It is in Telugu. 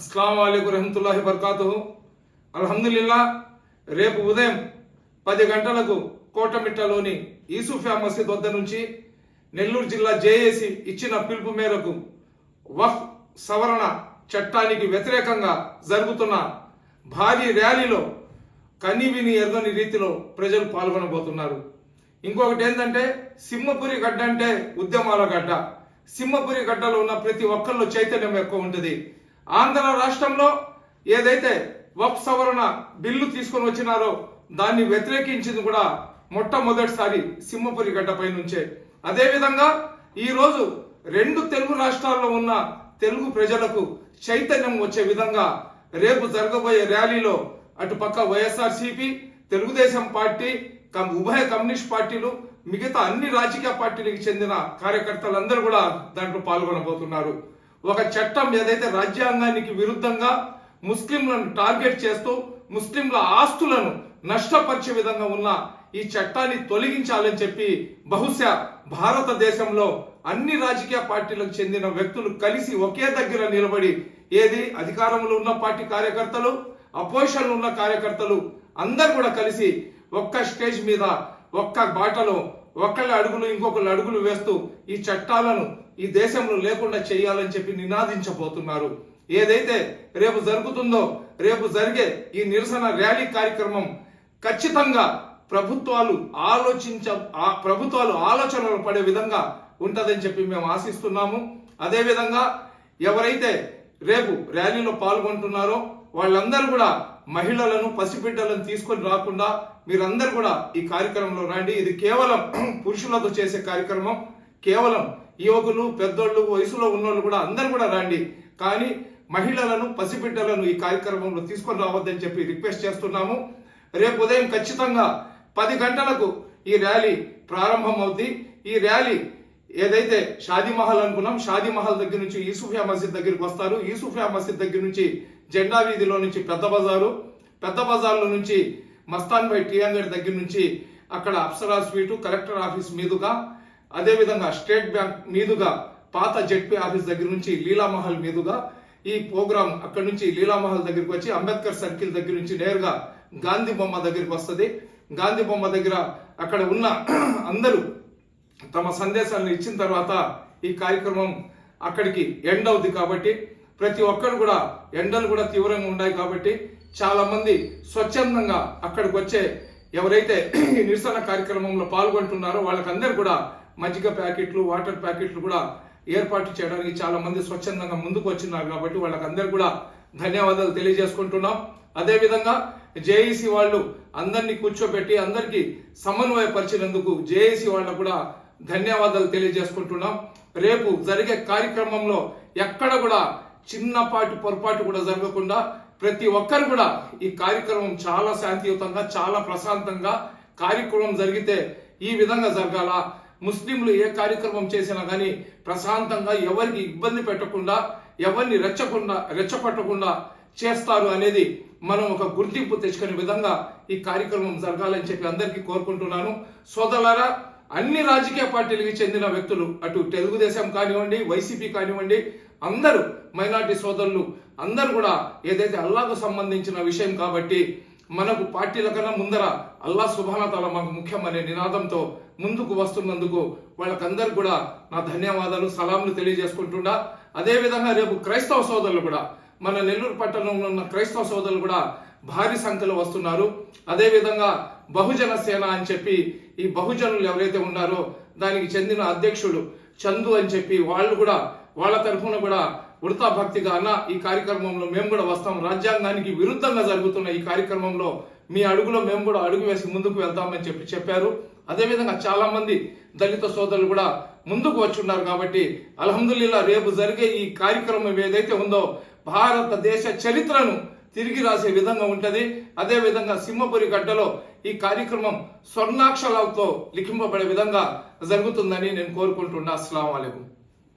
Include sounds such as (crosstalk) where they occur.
అస్సలం అయికు రహమతుల్లాహి బర్కాతు అల్హమ్దుల్లా రేపు ఉదయం పది గంటలకు కోటమిట్టలోని ఈసుఫియా మసీద్ వద్ద నుంచి నెల్లూరు జిల్లా జేఏసీ ఇచ్చిన పిలుపు మేరకు వఫ్ సవరణ చట్టానికి వ్యతిరేకంగా జరుగుతున్న భారీ ర్యాలీలో కనీవిని ఎరగని రీతిలో ప్రజలు పాల్గొనబోతున్నారు. ఇంకొకటి ఏంటంటే సింహపురి గడ్డ అంటే ఉద్యమాల గడ్డ. సింహపురి గడ్డలో ఉన్న ప్రతి ఒక్కళ్ళు చైతన్యం ఎక్కువ ఉంటుంది. ఆంధ్ర రాష్ట్రంలో ఏదైతే వక్ సవరణ బిల్లు తీసుకొని వచ్చినారో దాన్ని వ్యతిరేకించింది కూడా మొట్టమొదటిసారి సింహపురి గడ్డపై నుంచే. అదేవిధంగా ఈరోజు రెండు తెలుగు రాష్ట్రాల్లో ఉన్న తెలుగు ప్రజలకు చైతన్యం వచ్చే విధంగా రేపు జరగబోయే ర్యాలీలో అటుపక్క వైఎస్ఆర్సీపీ తెలుగుదేశం పార్టీ కమ్- ఉభయ కమ్యూనిస్ట్ పార్టీలు మిగతా అన్ని రాజకీయ పార్టీలకు చెందిన కార్యకర్తలందరూ కూడా దాంట్లో పాల్గొనబోతున్నారు. ఒక చట్టం ఏదైతే రాజ్యాంగానికి విరుద్ధంగా ముస్లింలను టార్గెట్ చేస్తూ ముస్లింల ఆస్తులను నష్టపరిచే విధంగా ఉన్న ఈ చట్టాన్ని తొలగించాలని చెప్పి బహుశా భారతదేశంలో అన్ని రాజకీయ పార్టీలకు చెందిన వ్యక్తులు కలిసి ఒకే దగ్గర నిలబడి ఏది అధికారంలో ఉన్న పార్టీ కార్యకర్తలు అపోజిషన్లో ఉన్న కార్యకర్తలు అందరు కూడా కలిసి ఒక్క స్టేజ్ మీద ఒక్క బాటలో ఒకళ్ళ అడుగులు ఇంకొకళ్ళ అడుగులు వేస్తూ ఈ చట్టాలను ఈ దేశంలో లేకుండా చేయాలని చెప్పి నినాదించబోతున్నారు. ఏదైతే రేపు జరుగుతుందో రేపు జరిగే ఈ నిరసన ర్యాలీ కార్యక్రమం ఖచ్చితంగా ప్రభుత్వాలు ఆలోచించ ఆ ప్రభుత్వాలు ఆలోచనలు పడే విధంగా ఉంటుందని చెప్పి మేము ఆశిస్తున్నాము. అదేవిధంగా ఎవరైతే రేపు ర్యాలీలో పాల్గొంటున్నారో వాళ్ళందరూ కూడా మహిళలను పసిబిడ్డలను తీసుకొని రాకుండా మీరందరూ కూడా ఈ కార్యక్రమంలో రండి. ఇది కేవలం (clears throat) పురుషులతో చేసే కార్యక్రమం. కేవలం యువకులు పెద్దోళ్ళు వయసులో ఉన్నోళ్ళు కూడా అందరు కూడా రండి. కానీ మహిళలను పసిబిడ్డలను ఈ కార్యక్రమంలో తీసుకొని రావద్దని చెప్పి రిక్వెస్ట్ చేస్తున్నాము. రేపు ఉదయం ఖచ్చితంగా పది గంటలకు ఈ ర్యాలీ ప్రారంభం అవుద్ది ఈ ర్యాలీ ఏదైతే షాదీ మహల్ అనుకున్నాం షాదీ మహల్ దగ్గర నుంచి యూసుఫియా మసీద్ దగ్గరికి వస్తారు. యూసుఫియా మసీద్ దగ్గర నుంచి జెండా వీధిలో నుంచి పెద్ద బజారు పెద్ద బజార్లో నుంచి మస్తాన్ బై టీ దగ్గర నుంచి అక్కడ అప్సరా స్వీటు కలెక్టర్ ఆఫీస్ మీదుగా అదేవిధంగా స్టేట్ బ్యాంక్ మీదుగా పాత జెడ్పీ ఆఫీస్ దగ్గర నుంచి లీలామహల్ మీదుగా ఈ ప్రోగ్రాం అక్కడ నుంచి లీలామహల్ దగ్గరికి వచ్చి అంబేద్కర్ సర్కిల్ దగ్గర నుంచి నేరుగా గాంధీ బొమ్మ దగ్గరికి వస్తుంది. గాంధీ బొమ్మ దగ్గర అక్కడ ఉన్న (clears throat) అందరూ తమ సందేశాలను ఇచ్చిన తర్వాత ఈ కార్యక్రమం అక్కడికి ఎండ్ అవుద్ది కాబట్టి ప్రతి ఒక్కరు కూడా ఎండలు కూడా తీవ్రంగా ఉన్నాయి కాబట్టి చాలా మంది స్వచ్ఛందంగా అక్కడికి వచ్చే ఎవరైతే ఈ (clears throat) నిరసన కార్యక్రమంలో పాల్గొంటున్నారో వాళ్ళకందరూ కూడా మజ్జిగ ప్యాకెట్లు వాటర్ ప్యాకెట్లు కూడా ఏర్పాటు చేయడానికి చాలా మంది స్వచ్ఛందంగా ముందుకు వచ్చినారు కాబట్టి వాళ్ళకందరూ కూడా ధన్యవాదాలు తెలియజేసుకుంటున్నాం. అదేవిధంగా జేఈసీ వాళ్ళు అందరినీ కూర్చోబెట్టి అందరికీ సమన్వయపరిచినందుకు జేఏసీ వాళ్ళకు కూడా ధన్యవాదాలు తెలియజేసుకుంటున్నాం. రేపు జరిగే కార్యక్రమంలో ఎక్కడ కూడా చిన్నపాటి పొరపాటు కూడా జరగకుండా ప్రతి ఒక్కరు కూడా ఈ కార్యక్రమం చాలా శాంతియుతంగా చాలా ప్రశాంతంగా కార్యక్రమం జరిగితే ఈ విధంగా జరగాల. ముస్లింలు ఏ కార్యక్రమం చేసినా కానీ ప్రశాంతంగా ఎవరికి ఇబ్బంది పెట్టకుండా ఎవరిని రెచ్చకుండా రెచ్చగొట్టకుండా చేస్తారు అనేది మనం ఒక గుర్తింపు తెచ్చుకునే విధంగా ఈ కార్యక్రమం జరగాలని చెప్పి అందరికీ కోరుకుంటున్నాను. సోదరులారా అన్ని రాజకీయ పార్టీలకు చెందిన వ్యక్తులు అటు తెలుగుదేశం కానివ్వండి వైసీపీ కానివ్వండి అందరూ మైనార్టీ సోదరులు అందరూ కూడా ఏదైతే అల్లాకు సంబంధించిన విషయం కాబట్టి మనకు పార్టీల కన్నా ముందర అల్లా సుభానతల మాకు ముఖ్యం అనే నినాదంతో ముందుకు వస్తున్నందుకు వాళ్ళకందరూ కూడా నా ధన్యవాదాలు సలాంలు తెలియజేసుకుంటుండా అదేవిధంగా రేపు క్రైస్తవ సోదరులు కూడా మన నెల్లూరు పట్టణంలో ఉన్న క్రైస్తవ సోదరులు కూడా భారీ సంఖ్యలో వస్తున్నారు. అదేవిధంగా బహుజన సేన అని చెప్పి ఈ బహుజనులు ఎవరైతే ఉన్నారో దానికి చెందిన అధ్యక్షుడు చందు అని చెప్పి వాళ్ళు కూడా వాళ్ళ తరఫున కూడా ఉడతా భక్తిగా అన్న ఈ కార్యక్రమంలో మేము కూడా వస్తాం. రాజ్యాంగానికి విరుద్ధంగా జరుగుతున్న ఈ కార్యక్రమంలో మీ అడుగులో మేము కూడా అడుగు వేసి ముందుకు వెళ్తామని చెప్పి చెప్పారు. అదేవిధంగా చాలా మంది దళిత సోదరులు కూడా ముందుకు వచ్చున్నారు కాబట్టి అల్హమ్దుల్లా రేపు జరిగే ఈ కార్యక్రమం ఏదైతే ఉందో భారతదేశ చరిత్రను తిరిగి రాసే విధంగా ఉంటుంది. అదే విధంగా సింహపురి గడ్డలో ఈ కార్యక్రమం స్వర్ణాక్షరాలతో లిఖింపబడే విధంగా జరుగుతుందని నేను కోరుకుంటున్నా. అస్సలం అయికం